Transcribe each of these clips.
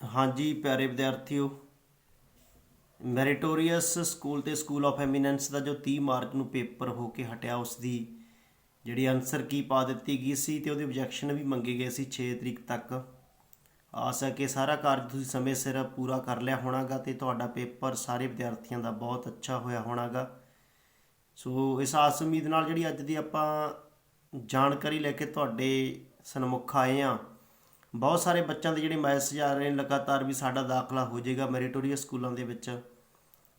ਹਾਂਜੀ, ਪਿਆਰੇ ਵਿਦਿਆਰਥੀਓ, ਮੈਰੀਟੋਰੀਅਸ ਸਕੂਲ ਤੇ ਸਕੂਲ ਆਫ ਐਮੀਨੈਂਸ ਦਾ ਜੋ 30 ਮਾਰਚ ਨੂੰ ਪੇਪਰ ਹੋ ਕੇ ਹਟਿਆ, ਉਸ ਦੀ ਜਿਹੜੀ ਆਨਸਰ ਕੀ ਪਾ ਦਿੱਤੀ ਗਈ ਸੀ ਤੇ ਉਹਦੇ ਆਬਜੈਕਸ਼ਨ ਵੀ ਮੰਗੇ ਗਏ ਸੀ 6 ਤਰੀਕ ਤੱਕ। ਆਸ ਹੈ ਕਿ ਸਾਰਾ ਕਾਰਜ ਤੁਸੀਂ ਸਮੇਂ ਸਿਰ ਪੂਰਾ ਕਰ ਲਿਆ ਹੋਣਾਗਾ ਤੇ ਤੁਹਾਡਾ ਪੇਪਰ ਸਾਰੇ ਵਿਦਿਆਰਥੀਆਂ ਦਾ ਬਹੁਤ ਅੱਛਾ ਹੋਇਆ ਹੋਣਾਗਾ। ਸੋ ਇਸ ਆਸ ਉਮੀਦ ਨਾਲ ਜਿਹੜੀ ਅੱਜ ਦੀ ਆਪਾਂ ਜਾਣਕਾਰੀ ਲੈ ਕੇ ਤੁਹਾਡੇ ਸਨਮੁਖ ਆਏ ਆ ਬਹੁਤ ਸਾਰੇ ਬੱਚਿਆਂ ਦੇ ਜਿਹੜੇ ਮੈਸੇਜ ਆ ਰਹੇ ਨੇ, ਲਗਾਤਾਰ ਵੀ ਸਾਡਾ ਦਾਖਲਾ ਹੋ ਜਾਏਗਾ ਮੈਰੀਟੋਰੀਅਸ ਸਕੂਲਾਂ ਦੇ ਵਿੱਚ।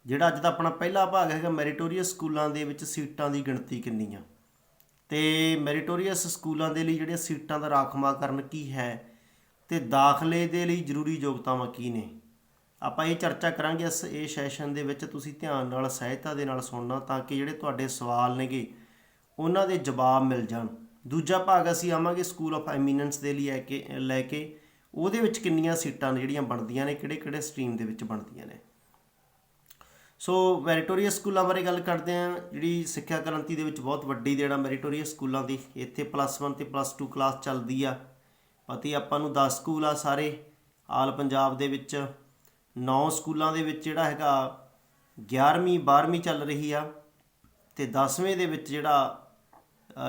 ਜਿਹੜਾ ਅੱਜ ਦਾ ਆਪਣਾ ਪਹਿਲਾ ਭਾਗ ਹੈਗਾ, ਮੈਰੀਟੋਰੀਅਸ ਸਕੂਲਾਂ ਦੇ ਵਿੱਚ ਸੀਟਾਂ ਦੀ ਗਿਣਤੀ ਕਿੰਨੀ ਆ? ਤੇ ਮੈਰੀਟੋਰੀਅਸ ਸਕੂਲਾਂ ਦੇ ਲਈ ਜਿਹੜੀਆਂ ਸੀਟਾਂ ਦਾ ਰਾਖਵਾਂਕਰਨ ਕੀ ਹੈ? ਤੇ ਦਾਖਲੇ ਦੇ ਲਈ ਜ਼ਰੂਰੀ ਯੋਗਤਾਵਾਂ ਕੀ ਨੇ? ਆਪਾਂ ਇਹ ਚਰਚਾ ਕਰਾਂਗੇ ਇਸ, ਇਹ ਸੈਸ਼ਨ ਦੇ ਵਿੱਚ। ਤੁਸੀਂ ਧਿਆਨ ਨਾਲ, ਸਹਾਇਤਾ ਦੇ ਨਾਲ ਸੁਣਨਾ ਤਾਂ ਕਿ ਜਿਹੜੇ ਤੁਹਾਡੇ ਸਵਾਲ ਨੇਗੇ, ਉਹਨਾਂ ਦੇ ਜਵਾਬ ਮਿਲ ਜਾਣ। ਦੂਜਾ ਭਾਗ ਅਸੀਂ ਆਵਾਂਗੇ ਸਕੂਲ ਆਫ ਐਮੀਨੈਂਸ ਦੇ ਲਈ ਲੈ ਕੇ ਲੈ ਕੇ। ਉਹਦੇ ਵਿੱਚ ਕਿੰਨੀਆਂ ਸੀਟਾਂ ਨੇ ਜਿਹੜੀਆਂ ਬਣਦੀਆਂ ਨੇ, ਕਿਹੜੇ ਕਿਹੜੇ ਸਟਰੀਮ ਦੇ ਵਿੱਚ ਬਣਦੀਆਂ ਨੇ। ਸੋ ਮੈਰੀਟੋਰੀਅਸ ਸਕੂਲਾਂ ਬਾਰੇ ਗੱਲ ਕਰਦੇ ਹਾਂ। ਜਿਹੜੀ ਸਿੱਖਿਆ ਕ੍ਰਾਂਤੀ ਦੇ ਵਿੱਚ ਬਹੁਤ ਵੱਡੀ ਜਿਹੜਾ ਮੈਰੀਟੋਰੀਅਸ ਸਕੂਲਾਂ ਦੀ। ਇੱਥੇ ਪਲੱਸ 1 ਤੇ ਪਲੱਸ 2 ਕਲਾਸ ਚੱਲਦੀ ਆ। ਪਤੀ ਆਪਾਂ ਨੂੰ 10 ਸਕੂਲ ਆ ਸਾਰੇ, ਆਲ ਪੰਜਾਬ ਦੇ ਵਿੱਚ। 9 ਸਕੂਲਾਂ ਦੇ ਵਿੱਚ ਜਿਹੜਾ ਹੈਗਾ 11ਵੀਂ 12ਵੀਂ ਚੱਲ ਰਹੀ ਆ। ਤੇ 10ਵੇਂ ਦੇ ਵਿੱਚ ਜਿਹੜਾ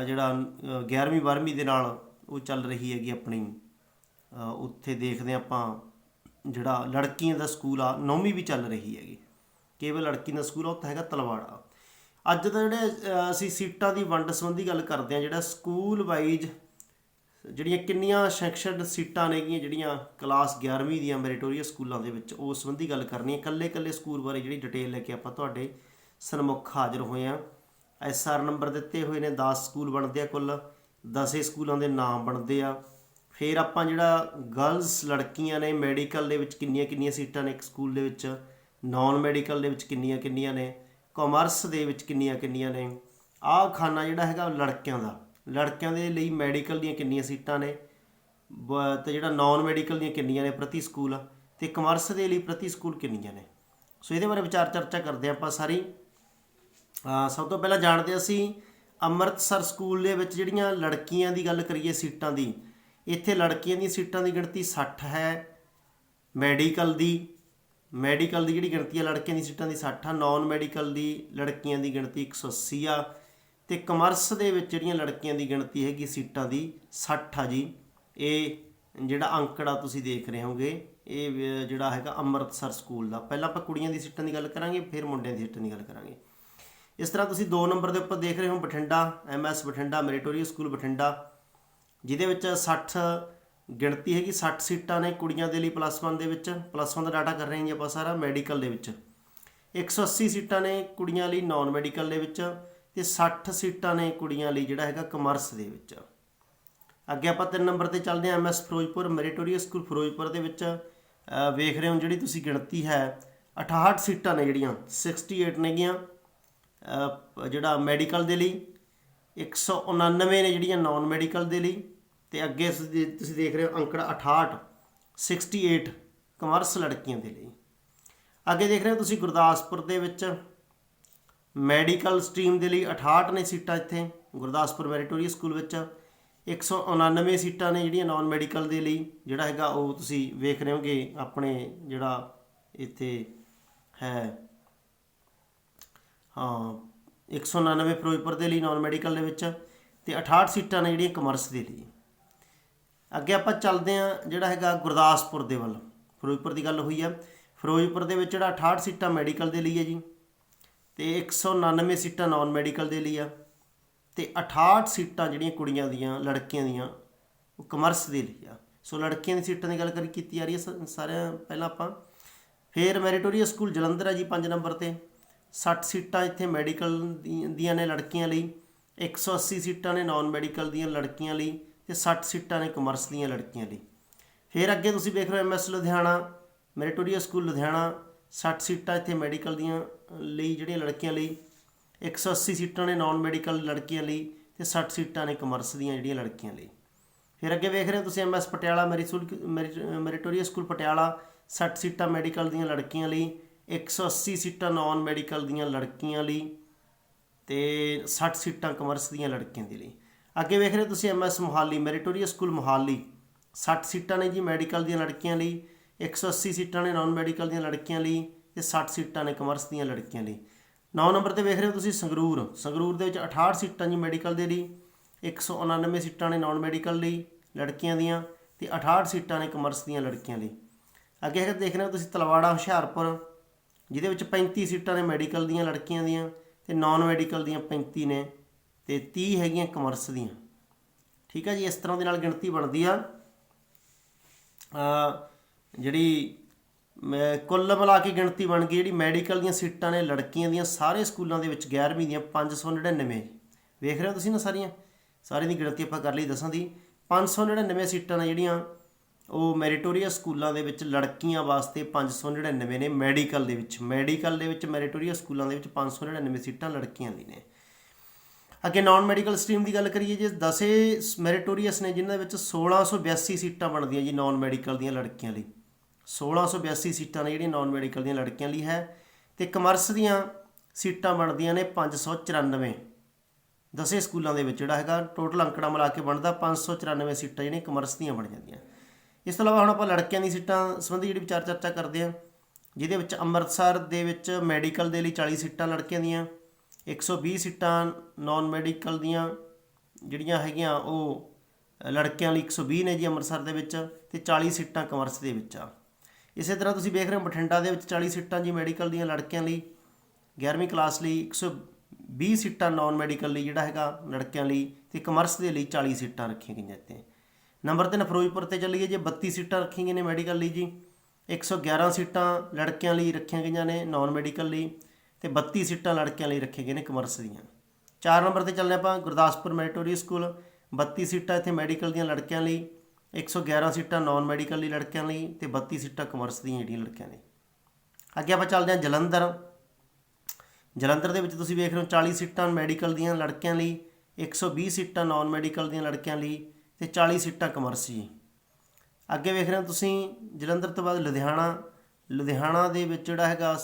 ਜਿਹੜਾ ਅ, 11ਵੀਂ 12ਵੀਂ ਦੇ ਨਾਲ ਉਹ ਚੱਲ ਰਹੀ ਹੈਗੀ ਆਪਣੀ। ਉੱਥੇ ਦੇਖਦੇ ਹਾਂ ਆਪਾਂ ਜਿਹੜਾ ਲੜਕੀਆਂ ਦਾ ਸਕੂਲ ਆ 9ਵੀਂ ਵੀ ਚੱਲ ਰਹੀ ਹੈਗੀ। ਕੇਵਲ ਲੜਕੀ ਦਾ ਸਕੂਲ ਆ ਉੱਥੇ ਹੈਗਾ ਤਲਵਾੜਾ। ਅੱਜ ਦਾ ਜਿਹੜੇ ਅਸੀਂ ਸੀਟਾਂ ਦੀ ਵੰਡ ਸੰਬੰਧੀ ਗੱਲ ਕਰਦੇ ਹਾਂ ਜਿਹੜਾ ਸਕੂਲ ਵਾਈਜ਼ ਜਿਹੜੀਆਂ ਕਿੰਨੀਆਂ ਸੈਕਸ਼ਨ ਸੀਟਾਂ ਨੇਗੀਆਂ ਜਿਹੜੀਆਂ ਕਲਾਸ 11ਵੀਂ ਦੀਆਂ ਮੈਰੀਟੋਰੀਅਸ ਸਕੂਲਾਂ ਦੇ ਵਿੱਚ ਉਸ ਸੰਬੰਧੀ ਗੱਲ ਕਰਨੀ ਹੈ। ਇਕੱਲੇ ਇਕੱਲੇ ਸਕੂਲ ਬਾਰੇ ਜਿਹੜੀ ਡਿਟੇਲ ਲੈ ਕੇ ਆਪਾਂ ਤੁਹਾਡੇ ਸਨਮੁਖ ਹਾਜ਼ਰ ਹੋਏ ਆ ਐਸਆਰ ਨੰਬਰ ਦਿੱਤੇ ਹੋਏ ਨੇ 10 ਸਕੂਲ ਬਣਦੇ ਆ ਕੁੱਲ 10 ਸਕੂਲਾਂ ਦੇ ਨਾਮ ਬਣਦੇ ਆ। ਫਿਰ ਆਪਾਂ ਜਿਹੜਾ ਗਰਲਸ ਲੜਕੀਆਂ ਨੇ ਮੈਡੀਕਲ ਦੇ ਵਿੱਚ ਕਿੰਨੀਆਂ ਕਿੰਨੀਆਂ ਸੀਟਾਂ ਨੇ ਇੱਕ ਸਕੂਲ ਦੇ ਵਿੱਚ? ਨਾਨ ਮੈਡੀਕਲ ਦੇ ਵਿੱਚ ਕਿੰਨੀਆਂ ਕਿੰਨੀਆਂ ਨੇ? ਕਾਮਰਸ ਦੇ ਵਿੱਚ ਕਿੰਨੀਆਂ ਕਿੰਨੀਆਂ ਨੇ? ਆਹ ਖਾਨਾ ਜਿਹੜਾ ਹੈਗਾ ਲੜਕਿਆਂ ਦਾ। ਲੜਕਿਆਂ ਦੇ ਲਈ ਮੈਡੀਕਲ ਦੀਆਂ ਕਿੰਨੀਆਂ ਸੀਟਾਂ ਨੇ? ਬ- ਤੇ ਜਿਹੜਾ ਨਾਨ ਮੈਡੀਕਲ ਦੀਆਂ ਕਿੰਨੀਆਂ ਨੇ ਪ੍ਰਤੀ ਸਕੂਲ? ਤੇ ਕਮਰਸ ਦੇ ਲਈ ਪ੍ਰਤੀ ਸਕੂਲ ਕਿੰਨੀਆਂ ਨੇ? ਸੋ ਇਹਦੇ ਬਾਰੇ ਵਿਚਾਰ ਚਰਚਾ ਕਰਦੇ ਹਾਂ ਆਪਾਂ ਸਾਰੀ। ਸਭ ਤੋਂ ਪਹਿਲਾਂ ਜਾਣਦੇ ਅਸੀਂ ਅੰਮ੍ਰਿਤਸਰ ਸਕੂਲ ਦੇ ਵਿੱਚ ਜਿਹੜੀਆਂ ਲੜਕੀਆਂ ਦੀ ਗੱਲ ਕਰੀਏ ਸੀਟਾਂ ਦੀ, ਇੱਥੇ ਲੜਕੀਆਂ ਦੀਆਂ ਸੀਟਾਂ ਦੀ ਗਿਣਤੀ 60 ਹੈ। ਮੈਡੀਕਲ ਦੀ ਮੈਡੀਕਲ ਦੀ ਜਿਹੜੀ ਗਿਣਤੀ ਹੈ ਲੜਕੀਆਂ ਦੀ ਸੀਟਾਂ ਦੀ 60 ਆ ਨਾਨ ਮੈਡੀਕਲ ਦੀ ਲੜਕੀਆਂ ਦੀ ਗਿਣਤੀ 180 ਆ ਤੇ ਕਮਰਸ ਦੇ ਵਿੱਚ ਜਿਹੜੀਆਂ ਲੜਕੀਆਂ ਦੀ ਗਿਣਤੀ ਹੈਗੀ ਸੀਟਾਂ ਦੀ 60 ਆ ਜੀ। ਇਹ ਜਿਹੜਾ ਅੰਕੜਾ ਤੁਸੀਂ ਦੇਖ ਰਹੇ ਹੋਗੇ, ਇਹ ਜਿਹੜਾ ਹੈਗਾ ਅੰਮ੍ਰਿਤਸਰ ਸਕੂਲ ਦਾ। ਪਹਿਲਾਂ ਆਪਾਂ ਕੁੜੀਆਂ ਦੀ ਸੀਟਾਂ ਦੀ ਗੱਲ ਕਰਾਂਗੇ, ਫਿਰ ਮੁੰਡਿਆਂ ਦੀ ਸੀਟਾਂ ਦੀ ਗੱਲ ਕਰਾਂਗੇ। ਇਸ ਤਰ੍ਹਾਂ ਤੁਸੀਂ 2 ਨੰਬਰ ਦੇ ਉੱਪਰ ਦੇਖ ਰਹੇ ਹੋ Bathinda MS Bathinda, meritorious school Bathinda, ਜਿਹਦੇ ਵਿੱਚ 60 ਗਿਣਤੀ ਹੈਗੀ 60 ਸੀਟਾਂ ਨੇ ਕੁੜੀਆਂ ਦੇ ਲਈ ਪਲੱਸ 1 ਦੇ ਵਿੱਚ, ਪਲੱਸ 1 ਦਾ ਡਾਟਾ ਕਰ ਰਹੇ ਹਾਂ ਜੀ ਆਪਾਂ ਸਾਰਾ ਮੈਡੀਕਲ ਦੇ ਵਿੱਚ। 180 ਸੀਟਾਂ ਨੇ ਕੁੜੀਆਂ ਲਈ ਨਾਨ ਮੈਡੀਕਲ ਦੇ ਵਿੱਚ ਤੇ 60 ਸੀਟਾਂ ਨੇ ਕੁੜੀਆਂ ਲਈ ਜਿਹੜਾ ਹੈਗਾ ਕਮਰਸ ਦੇ ਵਿੱਚ। ਅੱਗੇ ਆਪਾਂ 3 ਨੰਬਰ ਤੇ ਚੱਲਦੇ ਹਾਂ MS Ferozepur, meritorious school Ferozepur ਦੇ ਵਿੱਚ ਵੇਖ ਰਹੇ ਹੋ ਜਿਹੜੀ ਤੁਸੀਂ ਗਿਣਤੀ ਹੈ 68 ਸੀਟਾਂ ਨੇ ਜਿਹੜੀਆਂ 68 ਨੇਗੀਆਂ। ਜਿਹੜਾ ਮੈਡੀਕਲ ਦੇ ਲਈ 199 ਨੇ ਜਿਹੜੀਆਂ ਨਾਨ ਮੈਡੀਕਲ ਦੇ ਲਈ, ਤੇ ਅੱਗੇ ਤੁਸੀਂ ਦੇਖ ਰਹੇ ਹੋ ਅੰਕੜਾ 68 68 ਕਮਰਸ ਲੜਕੀਆਂ ਦੇ ਲਈ। ਅੱਗੇ ਦੇਖ ਰਹੇ ਹੋ ਤੁਸੀਂ ਗੁਰਦਾਸਪੁਰ ਦੇ ਵਿੱਚ, ਮੈਡੀਕਲ ਸਟਰੀਮ ਦੇ ਲਈ 68 ਨੇ ਸੀਟਾਂ ਇੱਥੇ, ਗੁਰਦਾਸਪੁਰ ਮੈਰੀਟੋਰੀਅਲ ਸਕੂਲ ਵਿੱਚ 199 ਸੀਟਾਂ ਨੇ ਜਿਹੜੀਆਂ ਨਾਨ ਮੈਡੀਕਲ ਦੇ ਲਈ, ਜਿਹੜਾ ਹੈਗਾ ਉਹ ਤੁਸੀਂ ਵੇਖ ਰਹੇ ਹੋਗੇ, ਆਪਣੇ ਜਿਹੜਾ ਇੱਥੇ ਹੈ ਹਾਂ 199 ਫਿਰੋਜ਼ਪੁਰ ਦੇ ਲਈ ਨਾਨ ਮੈਡੀਕਲ ਦੇ ਵਿੱਚ ਤੇ 68 ਸੀਟਾਂ ਨੇ ਜਿਹੜੀਆਂ ਕਮਰਸ ਦੇ ਲਈ। ਅੱਗੇ ਆਪਾਂ ਚੱਲਦੇ ਹਾਂ ਜਿਹੜਾ ਹੈਗਾ ਗੁਰਦਾਸਪੁਰ ਦੇ ਵੱਲ। ਫਿਰੋਜ਼ਪੁਰ ਦੀ ਗੱਲ ਹੋਈ ਆ। ਫਿਰੋਜ਼ਪੁਰ ਦੇ ਵਿੱਚ ਜਿਹੜਾ 68 ਸੀਟਾਂ ਮੈਡੀਕਲ ਦੇ ਲਈ ਹੈ ਜੀ ਤੇ 199 ਸੀਟਾਂ ਨਾਨ ਮੈਡੀਕਲ ਦੇ ਲਈ ਆ ਤੇ 68 ਸੀਟਾਂ ਜਿਹੜੀਆਂ ਕੁੜੀਆਂ ਦੀਆਂ, ਲੜਕੀਆਂ ਦੀਆਂ, ਉਹ ਕਮਰਸ ਦੇ ਲਈ ਆ। ਸੋ ਲੜਕੀਆਂ ਦੀ ਸੀਟਾਂ ਦੀ ਗੱਲ ਕਰੀ ਕੀਤੀ ਜਾ ਰਹੀ ਹੈ ਸ- ਸਾਰਿਆਂ ਪਹਿਲਾਂ ਆਪਾਂ। ਫਿਰ ਮੈਰੀਟੋਰੀਅਸ ਸਕੂਲ ਜਲੰਧਰ ਆ ਜੀ 5 ਨੰਬਰ ਤੇ। 60 ਸੀਟਾਂ ਇੱਥੇ ਮੈਡੀਕਲ ਦੀਆਂ ਨੇ ਲੜਕੀਆਂ ਲਈ 180 ਸੀਟਾਂ ਨੇ ਨਾਨ ਮੈਡੀਕਲ ਦੀਆਂ ਲੜਕੀਆਂ ਲਈ ਤੇ 60 ਸੀਟਾਂ ਨੇ ਕਮਰਸ ਦੀਆਂ ਲੜਕੀਆਂ ਲਈ। ਫਿਰ ਅੱਗੇ ਤੁਸੀਂ ਵੇਖ ਰਹੇ ਹੋ MS Ludhiana meritorious school Ludhiana 60 ਸੀਟਾਂ ਇੱਥੇ ਮੈਡੀਕਲ ਦੀਆਂ ਲਈ ਜਿਹੜੀਆਂ ਲੜਕੀਆਂ ਲਈ 180 ਸੀਟਾਂ ਨੇ ਨਾਨ ਮੈਡੀਕਲ ਲੜਕੀਆਂ ਲਈ ਤੇ 60 ਸੀਟਾਂ ਨੇ ਕਮਰਸ ਦੀਆਂ ਜਿਹੜੀਆਂ ਲੜਕੀਆਂ ਲਈ। ਫਿਰ ਅੱਗੇ ਵੇਖ ਰਹੇ ਹੋ ਤੁਸੀਂ MS Patiala meritorious school Patiala 60 ਸੀਟਾਂ ਮੈਡੀਕਲ ਦੀਆਂ ਲੜਕੀਆਂ ਲਈ 180 ਸੀਟਾਂ ਨਾਨ ਮੈਡੀਕਲ ਦੀਆਂ ਲੜਕੀਆਂ ਲਈ ਤੇ 60 ਸੀਟਾਂ ਕਮਰਸ ਦੀਆਂ ਲੜਕੀਆਂ ਦੇ ਲਈ। ਅੱਗੇ ਵੇਖ ਰਹੇ ਹੋ ਤੁਸੀਂ MS Mohali meritorious school Mohali. 60 ਸੀਟਾਂ ਨੇ ਜੀ ਮੈਡੀਕਲ ਦੀਆਂ ਲੜਕੀਆਂ ਲਈ 180 ਸੀਟਾਂ ਨੇ ਨਾਨ ਮੈਡੀਕਲ ਦੀਆਂ ਲੜਕੀਆਂ ਲਈ ਤੇ 60 ਸੀਟਾਂ ਨੇ ਕਮਰਸ ਦੀਆਂ ਲੜਕੀਆਂ ਲਈ। 9 ਨੰਬਰ ਤੇ ਵੇਖ ਰਹੇ ਹੋ ਤੁਸੀਂ ਸੰਗਰੂਰ। ਸੰਗਰੂਰ ਦੇ ਵਿੱਚ 68 ਸੀਟਾਂ ਜੀ ਮੈਡੀਕਲ ਦੇ ਲਈ 199 ਸੀਟਾਂ ਨੇ ਨਾਨ ਮੈਡੀਕਲ ਲਈ ਲੜਕੀਆਂ ਦੀਆਂ ਤੇ 68 ਸੀਟਾਂ ਨੇ ਕਮਰਸ ਦੀਆਂ ਲੜਕੀਆਂ ਲਈ। ਅੱਗੇ ਹੈਗਾ ਦੇਖ ਰਹੇ ਹੋ ਤੁਸੀਂ ਤਲਵਾੜਾ, ਹੁਸ਼ਿਆਰਪੁਰ ਜਿਹਦੇ ਵਿੱਚ 35 ਸੀਟਾਂ ਨੇ ਮੈਡੀਕਲ ਦੀਆਂ ਲੜਕੀਆਂ ਦੀਆਂ ਤੇ ਨਾਨ ਮੈਡੀਕਲ ਦੀਆਂ 35 ਨੇ ਤੇ 30 ਹੈਗੀਆਂ ਕਮਰਸ ਦੀਆਂ। ਠੀਕ ਹੈ ਜੀ, ਇਸ ਤਰ੍ਹਾਂ ਦੇ ਨਾਲ ਗਿਣਤੀ ਬਣਦੀ ਆ। ਜਿਹੜੀ, ਮੈਂ ਕੁੱਲ ਮਿਲਾ ਕੇ ਗਿਣਤੀ ਬਣ ਗਈ, ਜਿਹੜੀ ਮੈਡੀਕਲ ਦੀਆਂ ਸੀਟਾਂ ਨੇ ਲੜਕੀਆਂ ਦੀਆਂ, ਸਾਰੇ ਸਕੂਲਾਂ ਦੇ ਵਿੱਚ 11ਵੀਂ ਦੀਆਂ 599 ਵੇਖ ਰਹੇ ਹੋ ਤੁਸੀਂ ਨਾ ਸਾਰੀਆਂ? ਸਾਰਿਆਂ ਦੀ ਗਿਣਤੀ ਆਪਾਂ ਕਰ ਲਈ ਦੱਸਾਂ ਦੀ। 599 ਸੀਟਾਂ ਨੇ ਜਿਹੜੀਆਂ ਉਹ ਮੈਰੀਟੋਰੀਅਸ ਸਕੂਲਾਂ ਦੇ ਵਿੱਚ ਲੜਕੀਆਂ ਵਾਸਤੇ 599 ਨੇ, ਮੈਡੀਕਲ ਦੇ ਵਿੱਚ। ਮੈਡੀਕਲ ਦੇ ਵਿੱਚ ਮੈਰੀਟੋਰੀਅਸ ਸਕੂਲਾਂ ਦੇ ਵਿੱਚ 599 ਸੀਟਾਂ ਲੜਕੀਆਂ ਦੀ ਨੇ। ਅੱਗੇ ਨਾਨ ਮੈਡੀਕਲ ਸਟਰੀਮ ਦੀ ਗੱਲ ਕਰੀਏ ਜੇ 10 ਮੈਰੀਟੋਰੀਅਸ ਨੇ, ਜਿਨ੍ਹਾਂ ਦੇ ਵਿੱਚ 1682 ਸੀਟਾਂ ਬਣਦੀਆਂ ਜੀ ਨਾਨ ਮੈਡੀਕਲ ਦੀਆਂ ਲੜਕੀਆਂ ਲਈ। 1682 ਸੀਟਾਂ ਨੇ ਜਿਹੜੀਆਂ ਨਾਨ ਮੈਡੀਕਲ ਦੀਆਂ ਲੜਕੀਆਂ ਲਈ ਹੈ ਤੇ ਕਮਰਸ ਦੀਆਂ ਸੀਟਾਂ ਬਣਦੀਆਂ ਨੇ 594 ਦਸੇ ਸਕੂਲਾਂ ਦੇ ਵਿੱਚ ਜਿਹੜਾ ਹੈਗਾ, ਟੋਟਲ ਅੰਕੜਾ ਮਿਲਾ ਕੇ ਬਣਦਾ 594 ਸੀਟਾਂ ਜਿਹੜੀਆਂ ਕਮਰਸ ਦੀਆਂ ਬਣ ਜਾਂਦੀਆਂ ਇਸ ਤੋਂ ਇਲਾਵਾ ਹੁਣ ਆਪਾਂ ਲੜਕਿਆਂ ਦੀ ਸੀਟਾਂ ਸੰਬੰਧੀ ਜਿਹੜੀ ਵਿਚਾਰ ਚਰਚਾ ਕਰਦੇ ਹਾਂ, ਜਿਹਦੇ ਵਿੱਚ ਅੰਮ੍ਰਿਤਸਰ ਦੇ ਵਿੱਚ ਮੈਡੀਕਲ ਦੇ ਲਈ 40 ਸੀਟਾਂ ਲੜਕਿਆਂ ਦੀਆਂ 120 ਸੀਟਾਂ ਨਾਨ ਮੈਡੀਕਲ ਦੀਆਂ ਜਿਹੜੀਆਂ ਹੈਗੀਆਂ ਉਹ ਲੜਕਿਆਂ ਲਈ 120 ਨੇ ਜੀ ਅੰਮ੍ਰਿਤਸਰ ਦੇ ਵਿੱਚ ਤੇ 40 ਸੀਟਾਂ ਕਮਰਸ ਦੇ ਵਿੱਚ ਆ। ਇਸੇ ਤਰ੍ਹਾਂ ਤੁਸੀਂ ਵੇਖ ਰਹੇ ਹੋ ਬਠਿੰਡਾ ਦੇ ਵਿੱਚ 40 ਸੀਟਾਂ ਜੀ ਮੈਡੀਕਲ ਦੀਆਂ ਲੜਕਿਆਂ ਲਈ 11ਵੀਂ ਕਲਾਸ ਲਈ 120 ਸੀਟਾਂ ਨਾਨ ਮੈਡੀਕਲ ਲਈ ਜਿਹੜਾ ਹੈਗਾ ਲੜਕਿਆਂ ਲਈ ਤੇ ਕਮਰਸ ਦੇ ਲਈ 40 ਸੀਟਾਂ ਰੱਖੀਆਂ ਗਈਆਂ ਇੱਥੇ। ਨੰਬਰ 3 ਫਿਰੋਜ਼ਪੁਰ ਤੇ ਚੱਲੀਏ ਜੇ 32 ਸੀਟਾਂ ਰੱਖੀਆਂ ਗਈਆਂ ਨੇ ਮੈਡੀਕਲ ਲਈ ਜੀ। 111 ਸੀਟਾਂ ਲੜਕਿਆਂ ਲਈ ਰੱਖੀਆਂ ਗਈਆਂ ਨੇ ਨਾਨ ਮੈਡੀਕਲ ਲਈ। ਤੇ 32 ਸੀਟਾਂ ਲੜਕਿਆਂ ਲਈ ਰੱਖੀਆਂ ਗਈਆਂ ਨੇ ਕਮਰਸ ਦੀਆਂ। 4 ਨੰਬਰ ਤੇ ਚੱਲਦੇ ਆਪਾਂ, ਗੁਰਦਾਸਪੁਰ ਮੈਰੀਟੋਰੀਅਸ ਸਕੂਲ। 32 ਸੀਟਾਂ ਇੱਥੇ ਮੈਡੀਕਲ ਦੀਆਂ ਲੜਕਿਆਂ ਲਈ। 111 ਸੀਟਾਂ ਨਾਨ ਮੈਡੀਕਲ ਲਈ ਲੜਕਿਆਂ ਲਈ ਤੇ 32 ਸੀਟਾਂ ਕਮਰਸ ਦੀਆਂ ਜਿਹੜੀਆਂ ਲੜਕਿਆਂ ਲਈ ਅੱਗੇ ਆਪਾਂ ਚੱਲਦੇ ਹਾਂ ਜਲੰਧਰ। ਜਲੰਧਰ ਦੇ ਵਿੱਚ ਤੁਸੀਂ ਵੇਖ ਰਹੇ ਹੋ 40 ਸੀਟਾਂ ਮੈਡੀਕਲ ਦੀਆਂ ਲੜਕਿਆਂ ਲਈ 120 ਸੀਟਾਂ ਨਾਨ ਮੈਡੀਕਲ ਦੀਆਂ ਲੜਕਿਆਂ ਲਈ। ਤੇ 40 ਸੀਟਾਂ ਕਮਰਸ ਜੀ ਅੱਗੇ ਵੇਖ ਰਹੇ ਹੋ ਤੁਸੀਂ, ਜਲੰਧਰ ਤੋਂ ਬਾਅਦ ਲੁਧਿਆਣਾ। ਲੁਧਿਆਣਾ ਦੇ ਵਿੱਚ ਜਿਹੜਾ ਹੈਗਾ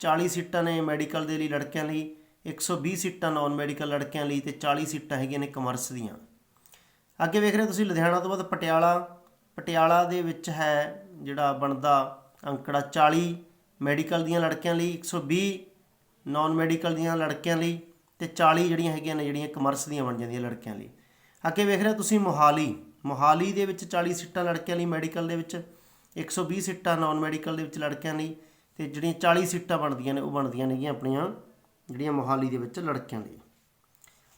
40 ਸੀਟਾਂ ਨੇ ਮੈਡੀਕਲ ਦੇ ਲਈ ਲੜਕਿਆਂ ਲਈ 120 ਸੀਟਾਂ ਨਾਨ ਮੈਡੀਕਲ ਲੜਕਿਆਂ ਲਈ ਤੇ 40 ਸੀਟਾਂ ਹੈਗੀਆਂ ਨੇ ਕਮਰਸ ਦੀਆਂ। ਅੱਗੇ ਵੇਖ ਰਹੇ ਹੋ ਤੁਸੀਂ, ਲੁਧਿਆਣਾ ਤੋਂ ਬਾਅਦ ਪਟਿਆਲਾ। ਪਟਿਆਲਾ ਦੇ ਵਿੱਚ ਹੈ ਜਿਹੜਾ ਬਣਦਾ ਅੰਕੜਾ 40 ਮੈਡੀਕਲ ਦੀਆਂ ਲੜਕਿਆਂ ਲਈ 120 ਨਾਨ ਮੈਡੀਕਲ ਦੀਆਂ ਲੜਕਿਆਂ ਲਈ ਤੇ 40 ਜਿਹੜੀਆਂ ਹੈਗੀਆਂ ਨੇ, ਜਿਹੜੀਆਂ ਕਮਰਸ ਦੀਆਂ ਬਣ ਜਾਂਦੀਆਂ ਲੜਕਿਆਂ ਲਈ। ਅੱਗੇ ਵੇਖ ਰਹੇ ਹੋ ਤੁਸੀਂ ਮੋਹਾਲੀ। ਮੋਹਾਲੀ ਦੇ ਵਿੱਚ 40 ਸੀਟਾਂ ਲੜਕਿਆਂ ਲਈ ਮੈਡੀਕਲ ਦੇ ਵਿੱਚ 120 ਸੀਟਾਂ ਨਾਨ ਮੈਡੀਕਲ ਦੇ ਵਿੱਚ ਲੜਕਿਆਂ ਲਈ ਤੇ ਜਿਹੜੀਆਂ 40 ਸੀਟਾਂ ਬਣਦੀਆਂ ਨੇ, ਉਹ ਬਣਦੀਆਂ ਨੇਗੀਆਂ ਆਪਣੀਆਂ, ਜਿਹੜੀਆਂ ਮੋਹਾਲੀ ਦੇ ਵਿੱਚ ਲੜਕਿਆਂ ਲਈ।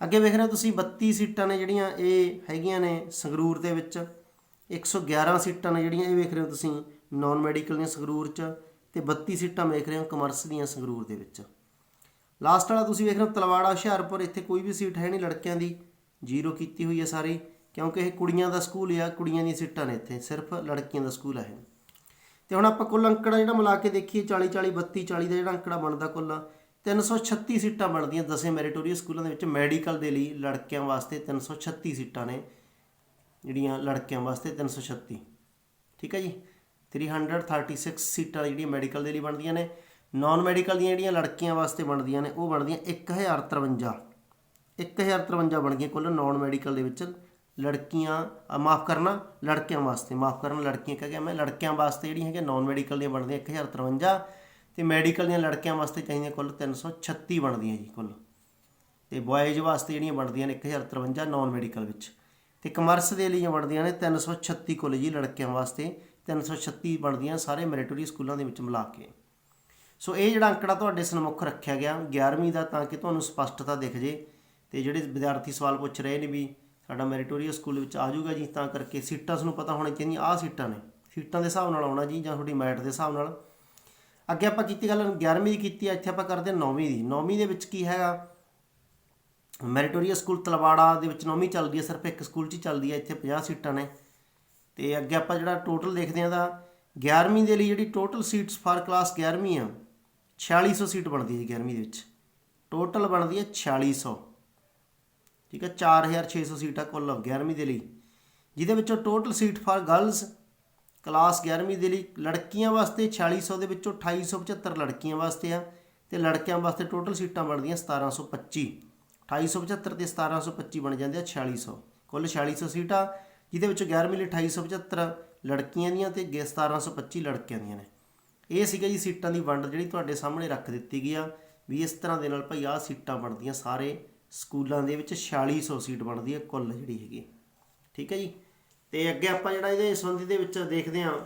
ਅੱਗੇ ਵੇਖ ਰਹੇ ਹੋ ਤੁਸੀਂ 32 ਸੀਟਾਂ ਨੇ ਜਿਹੜੀਆਂ ਇਹ ਹੈਗੀਆਂ ਨੇ ਸੰਗਰੂਰ ਦੇ ਵਿੱਚ 111 ਸੀਟਾਂ ਨੇ ਜਿਹੜੀਆਂ, ਇਹ ਵੇਖ ਰਹੇ ਹੋ ਤੁਸੀਂ ਨਾਨ ਮੈਡੀਕਲ ਦੀਆਂ ਸੰਗਰੂਰ 'ਚ ਤੇ 32 ਸੀਟਾਂ ਵੇਖ ਰਹੇ ਹੋ ਕਮਰਸ ਦੀਆਂ ਸੰਗਰੂਰ ਦੇ ਵਿੱਚ। ਲਾਸਟ ਵਾਲਾ ਤੁਸੀਂ ਵੇਖ ਰਹੇ ਹੋ ਤਲਵਾੜਾ, ਹੁਸ਼ਿਆਰਪੁਰ, ਇੱਥੇ ਕੋਈ ਵੀ ਸੀਟ ਹੈ ਨਹੀਂ ਲੜਕਿਆਂ ਦੀ। ਜ਼ੀਰੋ ਕੀਤੀ ਹੋਈ ਹੈ ਸਾਰੀ, ਕਿਉਂਕਿ ਇਹ ਕੁੜੀਆਂ ਦਾ ਸਕੂਲ ਆ, ਕੁੜੀਆਂ ਦੀਆਂ ਸੀਟਾਂ ਨੇ ਇੱਥੇ, ਸਿਰਫ ਲੜਕੀਆਂ ਦਾ ਸਕੂਲ ਹੈ ਤੇ ਹੁਣ ਆਪਾਂ ਕੁੱਲ ਅੰਕੜਾ ਜਿਹੜਾ ਮਿਲਾ ਕੇ ਦੇਖੀਏ 40 40 32 40 ਦਾ ਜਿਹੜਾ ਅੰਕੜਾ ਬਣਦਾ ਕੁੱਲ 336 ਸੀਟਾਂ ਬਣਦੀਆਂ ਦਸੇ ਮੈਰੀਟੋਰੀਅਸ ਸਕੂਲਾਂ ਦੇ ਵਿੱਚ, ਮੈਡੀਕਲ ਦੇ ਲਈ ਲੜਕਿਆਂ ਵਾਸਤੇ 336 ਸੀਟਾਂ ਨੇ, ਜਿਹੜੀਆਂ ਲੜਕਿਆਂ ਵਾਸਤੇ 336 ਠੀਕ ਹੈ ਜੀ? 336 ਸੀਟਾਂ ਜਿਹੜੀਆਂ ਮੈਡੀਕਲ ਦੇ ਲਈ ਬਣਦੀਆਂ ਨੇ ਨਾਨ ਮੈਡੀਕਲ ਦੀਆਂ ਜਿਹੜੀਆਂ ਲੜਕੀਆਂ ਵਾਸਤੇ ਬਣਦੀਆਂ ਨੇ, ਉਹ ਬਣਦੀਆਂ 1053 1053 ਬਣ ਗਈਆਂ ਕੁੱਲ ਨਾਨ ਮੈਡੀਕਲ ਦੇ ਵਿੱਚ। ਲੜਕੀਆਂ ਮਾਫ ਕਰਨਾ, ਲੜਕਿਆਂ ਵਾਸਤੇ, ਮਾਫ ਕਰਨਾ ਲੜਕੀਆਂ ਕਹਿ ਗਿਆ ਮੈਂ। ਲੜਕਿਆਂ ਵਾਸਤੇ ਜਿਹੜੀਆਂ ਹੈਗੀਆਂ ਨਾਨ ਮੈਡੀਕਲ ਦੀਆਂ ਬਣਦੀਆਂ 1053 ਤੇ ਮੈਡੀਕਲ ਦੀਆਂ ਲੜਕਿਆਂ ਵਾਸਤੇ ਚਾਹੀਦੀਆਂ ਕੁੱਲ 336 ਬਣਦੀਆਂ ਜੀ ਕੁੱਲ। ਤੇ ਬॉयਜ਼ ਵਾਸਤੇ ਜਿਹੜੀਆਂ ਬਣਦੀਆਂ ਨੇ 1053 ਨਾਨ ਮੈਡੀਕਲ ਵਿੱਚ। ਤੇ ਕਮਰਸ ਦੇ ਲਈ ਬਣਦੀਆਂ ਨੇ 336 ਕੁੱਲ ਜੀ ਲੜਕਿਆਂ ਵਾਸਤੇ। 336 ਬਣਦੀਆਂ ਸਾਰੇ ਮੈਰੀਟਰੀ ਸਕੂਲਾਂ ਦੇ ਵਿੱਚ ਮਿਲਾ ਕੇ। ਸੋ ਇਹ ਜਿਹੜਾ ਅੰਕੜਾ ਤੁਹਾਡੇ ਸਨਮੁਖ ਰੱਖਿਆ ਗਿਆ 11ਵੀਂ ਦਾ ਤਾਂ ਕਿ ਤੁਹਾਨੂੰ ਸਪਸ਼ਟਤਾ ਦਿਖ ਜੇ। ਤੇ ਜਿਹੜੇ ਵਿਦਿਆਰਥੀ ਸਵਾਲ ਪੁੱਛ ਰਹੇ ਨੇ ਵੀ ਸਾਡਾ ਮੈਰੀਟੋਰੀਅਸ ਸਕੂਲ ਵਿੱਚ ਆ ਜਾਊਗਾ ਜੀ, ਤਾਂ ਕਰਕੇ ਸੀਟਾਂ ਤੁਹਾਨੂੰ ਪਤਾ ਹੋਣਾ ਚਾਹੀਦੀਆਂ, ਆਹ ਸੀਟਾਂ ਨੇ। ਸੀਟਾਂ ਦੇ ਹਿਸਾਬ ਨਾਲ ਆਉਣਾ ਜੀ ਜਾਂ ਤੁਹਾਡੀ ਮੈਰਿਟ ਦੇ ਹਿਸਾਬ ਨਾਲ। ਅੱਗੇ ਆਪਾਂ ਕੀਤੀ ਗੱਲ 11ਵੀਂ ਦੀ ਕੀਤੀ ਇੱਥੇ ਆਪਾਂ ਕਰਦੇ ਹਾਂ 9ਵੀਂ ਦੀ। 9ਵੀਂ ਦੇ ਵਿੱਚ ਕੀ ਹੈਗਾ? ਮੈਰੀਟੋਰੀਅਸ ਸਕੂਲ ਤਲਵਾੜਾ ਦੇ ਵਿੱਚ 9ਵੀਂ ਚੱਲਦੀ ਹੈ, ਸਿਰਫ ਇੱਕ ਸਕੂਲ 'ਚ ਹੀ ਚੱਲਦੀ ਹੈ, ਇੱਥੇ 50 ਸੀਟਾਂ ਨੇ। ਤੇ ਅੱਗੇ ਆਪਾਂ ਜਿਹੜਾ ਟੋਟਲ ਦੇਖਦੇ ਹਾਂ ਤਾਂ 11ਵੀਂ ਦੇ ਲਈ ਜਿਹੜੀ ਟੋਟਲ ਸੀਟਸ ਫਾਰ ਕਲਾਸ 11ਵੀਂ ਆ 4600 ਸੀਟ ਬਣਦੀ ਹੈ ਜੀ 11ਵੀਂ ਦੇ ਵਿੱਚ। ਟੋਟਲ ਬਣਦੀ ਹੈ 4600 ਠੀਕ ਹੈ 4600 ਸੀਟਾਂ ਕੁੱਲ 11ਵੀਂ ਦੇ ਲਈ, ਜਿਹਦੇ ਵਿੱਚੋਂ total seat for girls class 11ਵੀਂ ਦੇ ਲਈ, ਲੜਕੀਆਂ ਵਾਸਤੇ 4600 ਦੇ ਵਿੱਚੋਂ 2875 ਲੜਕੀਆਂ ਵਾਸਤੇ ਆ, ਤੇ ਲੜਕਿਆਂ ਵਾਸਤੇ ਟੋਟਲ ਸੀਟਾਂ ਬਣਦੀਆਂ 1725 2875 ਤੇ 1725 ਬਣ ਜਾਂਦੇ ਆ 4600 ਕੁੱਲ 4600 ਸੀਟਾਂ, ਜਿਹਦੇ ਵਿੱਚੋਂ 11ਵੀਂ ਲਈ 2875 ਲੜਕੀਆਂ ਦੀਆਂ ਤੇ 1725 ਲੜਕਿਆਂ ਦੀਆਂ ਨੇ। ਇਹ ਸੀਗਾ ਜੀ ਸੀਟਾਂ ਦੀ ਵੰਡ ਜਿਹੜੀ ਤੁਹਾਡੇ ਸਾਹਮਣੇ ਰੱਖ ਦਿੱਤੀ ਗਈ ਆ, ਵੀ ਇਸ ਤਰ੍ਹਾਂ ਦੇ ਨਾਲ ਭਾਈ ਆਹ ਸੀਟਾਂ ਬਣਦੀਆਂ ਸਾਰੇ ਸਕੂਲਾਂ ਦੇ ਵਿੱਚ 4600 ਸੀਟ ਬਣਦੀ ਹੈ ਕੁੱਲ ਜਿਹੜੀ ਹੈਗੀ ਠੀਕ ਹੈ ਜੀ? ਤੇ ਅੱਗੇ ਆਪਾਂ ਜਿਹੜਾ ਇਹਦੇ ਸੰਬੰਧੀ ਦੇ ਵਿੱਚ ਦੇਖਦੇ ਹਾਂ